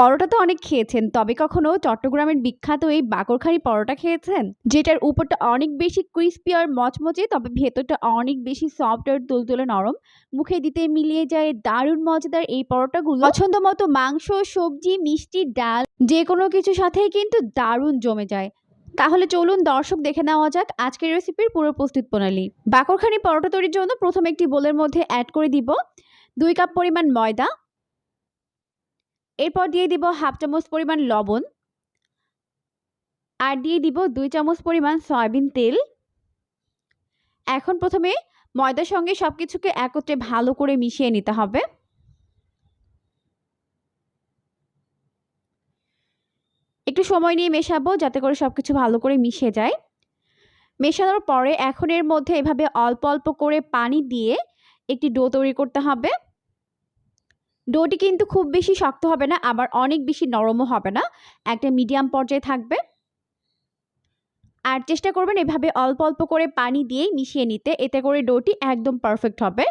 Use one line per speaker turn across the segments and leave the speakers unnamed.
পরোটা তো অনেক খেয়েছেন, তবে কখনো চট্টগ্রামের বিখ্যাত এই বাকরখানি পরোটা খেয়েছেন? যেটার উপরটা অনেক বেশি ক্রিস্পি আর মচমচে, তবে ভেতরটা অনেক বেশি সফট আর তুলতুলে নরম। মুখে দিতে মিলিয়ে যায় দারুণ মজাদার এই পরোটাগুলো। পছন্দ মতো মাংস, সবজি, মিষ্টি, ডাল যে কোনো কিছুর সাথেই কিন্তু দারুণ জমে যায়। তাহলে চলুন দর্শক দেখে নেওয়া যাক আজকের রেসিপির পুরো প্রস্তুত প্রণালী। বাকরখানি পরোটা তৈরির জন্য প্রথমে একটি বোলের মধ্যে অ্যাড করে দিব দুই কাপ পরিমাণ ময়দা এরপর দিয়ে দিব হাফ চামচ পরিমাণ লবণ আর দিয়ে দিব দুই চামচ পরিমাণ সয়াবিন তেল। এখন প্রথমে ময়দার সঙ্গে সব কিছুকে একত্রে ভালো করে মিশিয়ে নিতে হবে। একটু সময় নিয়ে মেশাবো যাতে করে সব কিছু ভালো করে মিশে যায়। মেশানোর পরে এখন এর মধ্যে এভাবে অল্প অল্প করে পানি দিয়ে একটি ডো তৈরি করতে হবে। ডোটি কিন্তু খুব বেশি শক্ত হবে না, আবার অনেক বেশি নরমও হবে না। একটা মিডিয়াম পর্যায়ে থাকবে। আর চেষ্টা করবেন এভাবে অল্প অল্প করে পানি দিয়েই মিশিয়ে নিতে, এতে করে ডোটি একদম পারফেক্ট হবে।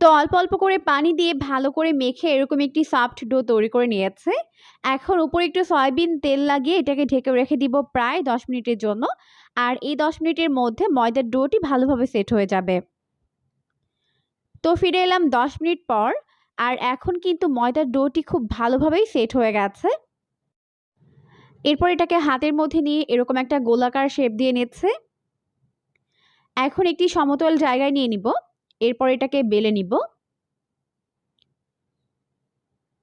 তো অল্প অল্প করে পানি দিয়ে ভালো করে মেখে এরকম একটি সফট ডো তৈরি করে নিয়েছে। এখন উপরে একটু সয়াবিন তেল লাগিয়ে এটাকে ঢেকে রেখে দিব প্রায় দশ মিনিটের জন্য। আর এই দশ মিনিটের মধ্যে ময়দার ডোটি ভালোভাবে সেট হয়ে যাবে। তো ফিরে এলাম দশ মিনিট পর, আর এখন কিন্তু ময়দার ডোটি খুব ভালোভাবেই সেট হয়ে গেছে। এরপর এটাকে হাতের মধ্যে নিয়ে এরকম একটা গোলাকার শেপ দিয়ে নিচ্ছে। এখন একটি সমতল জায়গায় নিয়ে নিব, এরপর এটাকে বেলে নিব।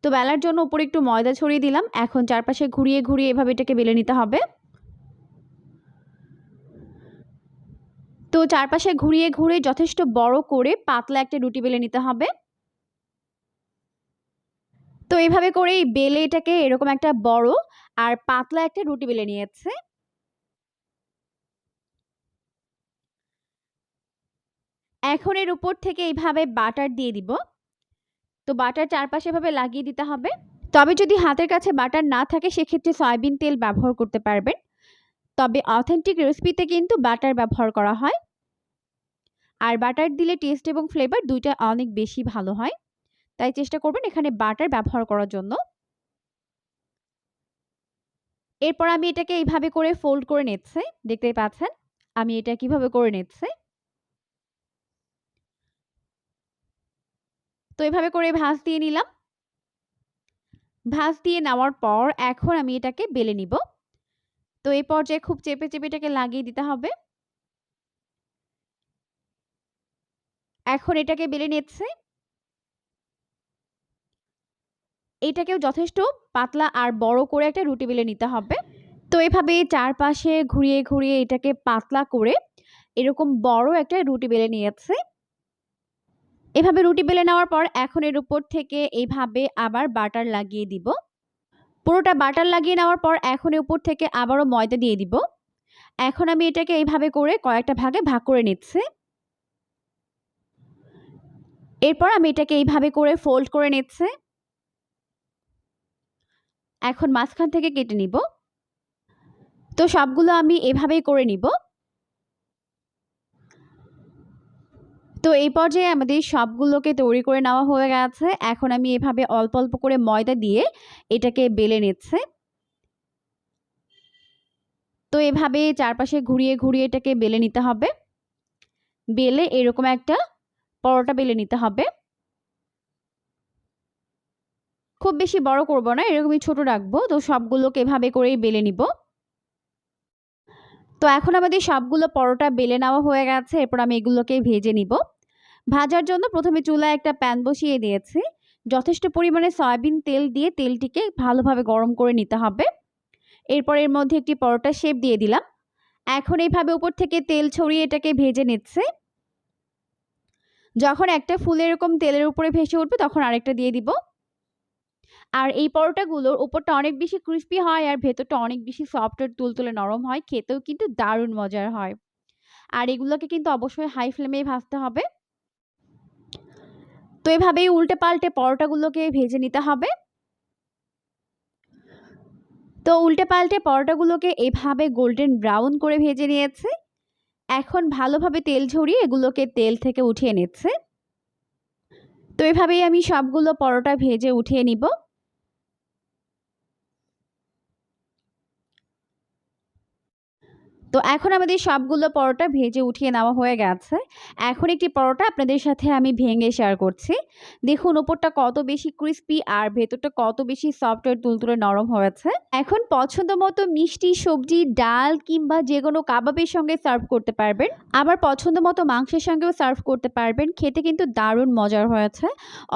তো বেলার জন্য উপরে একটু ময়দা ছড়িয়ে দিলাম, এখন চারপাশে ঘুরিয়ে ঘুরিয়ে এভাবে এটাকে বেলে নিতে হবে। চারপাশে ঘুরিয়ে ঘুরে যথেষ্ট বড় করে পাতলা একটা রুটি বেলে নিতে হবে। তো এইভাবে করে এই বেলে এটাকে এরকম একটা বড় আর পাতলা একটা রুটি বেলে নিয়েছে। এখন এর উপর থেকে এইভাবে বাটার দিয়ে দিব। তো বাটার চারপাশে এভাবে লাগিয়ে দিতে হবে। তবে যদি হাতের কাছে বাটার না থাকে, সেক্ষেত্রে সয়াবিন তেল ব্যবহার করতে পারবেন। তবে অথেন্টিক রেসিপিতে কিন্তু বাটার ব্যবহার করা হয়। আর বাটার দিলে টেস্ট এবং ফ্লেভার দুইটা অনেক বেশি ভালো হয়। তাই চেষ্টা করবেন এখানে বাটার ব্যবহার করার জন্য। এরপর আমি এটাকে এইভাবে করে ফোল্ড করে নিচ্ছে। দেখতে পাচ্ছেন? আমি এটা কীভাবে করে নিচ্ছে? তো এভাবে করে ভাঁজ দিয়ে নিলাম। ভাঁজ দিয়ে নেওয়ার পর এখন আমি এটাকে বেলে নিব। তো এই পর্যায়ে খুব চেপে চেপে এটাকে লাগিয়ে দিতে হবে। এখন এটাকে বেলে নিচ্ছে। এটাকেও যথেষ্ট পাতলা আর বড় করে একটা রুটি বেলে নিতে হবে। তো এভাবে চারপাশে ঘুরিয়ে ঘুরিয়ে এটাকে পাতলা করে এরকম বড় একটা রুটি বেলে নিয়েছে। এভাবে রুটি বেলে নেওয়ার পর এখন এর উপর থেকে এইভাবে আবার বাটার লাগিয়ে দিব। পুরোটা বাটার লাগিয়ে নেওয়ার পর এখন এর উপর থেকে আবারও ময়দা দিয়ে দিব। এখন আমি এটাকে এইভাবে করে কয়েকটা ভাগে ভাগ করে নিচ্ছি। এরপর আমি এটাকে এইভাবে করে ফোল্ড করে নিচ্ছে। এখন মাঝখান থেকে কেটে নিব। তো সবগুলো আমি এভাবেই করে নিব। তো এই পর্যায়ে আমাদের সবগুলোকে তৈরি করে নেওয়া হয়ে গেছে। এখন আমি এভাবে অল্প অল্প করে ময়দা দিয়ে এটাকে বেলে নিচ্ছে। তো এভাবে চারপাশে ঘুরিয়ে ঘুরিয়ে এটাকে বেলে নিতে হবে। বেলে এরকম একটা পরোটা বেলে নিতে হবে। খুব বেশি বড় করব না, এরকমই ছোট রাখব। তো সবগুলোকে এভাবে করেই বেলে নিব। তো এখন আমাদের সবগুলো পরোটা বেলে নেওয়া হয়ে গেছে, এরপর আমি এগুলোকে ভেজে নিব। ভাজার জন্য প্রথমে চুলায় একটা প্যান বসিয়ে দিয়েছি। যথেষ্ট পরিমাণে সয়াবিন তেল দিয়ে তেলটিকে ভালোভাবে গরম করে নিতে হবে। এরপর এর মধ্যে একটি পরোটা শেপ দিয়ে দিলাম। এখন এইভাবে উপর থেকে তেল ছড়িয়ে এটাকে ভেজে নিচ্ছে। যখন একটা ফুল এরকম তেলের উপরে ভেসে উঠবে, তখন আরেকটা দিয়ে দিব। আর এই পরোটাগুলোর ওপরটা অনেক বেশি ক্রিস্পি হয় আর ভেতরটা অনেক বেশি সফট আর তুলতুলে নরম হয়, খেতেও কিন্তু দারুণ মজার হয়। আর এগুলোকে কিন্তু অবশ্যই হাই ফ্লেমেই ভাজতে হবে। তো এভাবেই উল্টে পাল্টে পরোটাগুলোকে ভেজে নিতে হবে। তো উল্টে পাল্টে পরোটাগুলোকে এভাবে গোল্ডেন ব্রাউন করে ভেজে নিয়েছে। এখন ভালোভাবে তেল ঝরিয়ে এগুলোকে তেল থেকে উঠিয়ে নিচ্ছে। তো এভাবেই আমি সবগুলো পরোটা ভেজে উঠিয়ে নিব। তো এখন আমাদের সবগুলো পরোটা ভেজে উঠিয়ে নেওয়া হয়ে গেছে। এখন একটি পরোটা আপনাদের সাথে আমি ভেঙে শেয়ার করছি। দেখুন, ওপরটা কত বেশি ক্রিস্পি আর ভেতরটা কত বেশি সফট আর তুলতুলে নরম হয়েছে। এখন পছন্দ মতো মিষ্টি সবজি, ডাল কিংবা যে কোনো কাবাবের সঙ্গে সার্ভ করতে পারবেন। আবার পছন্দ মতো মাংসের সঙ্গেও সার্ভ করতে পারবেন। খেতে কিন্তু দারুণ মজার হয়েছে।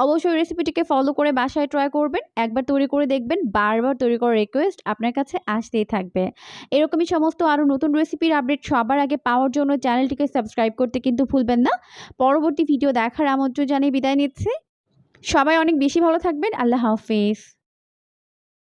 অবশ্যই রেসিপিটিকে ফলো করে বাসায় ট্রাই করবেন। একবার তৈরি করে দেখবেন। বারবার তৈরি করার রিকোয়েস্ট আপনার কাছে আসতেই থাকবে। এরকমই সমস্ত আরও নতুন রেসিপির আপডেট সবার আগে পাওয়ার জন্য চ্যানেলটিকে সাবস্ক্রাইব করতে কিন্তু ভুলবেন না। পরবর্তী ভিডিও দেখার আমন্ত্রণ জানিয়ে বিদায় নিচ্ছে। সবাই অনেক বেশি ভালো থাকবেন। আল্লাহ হাফিজ।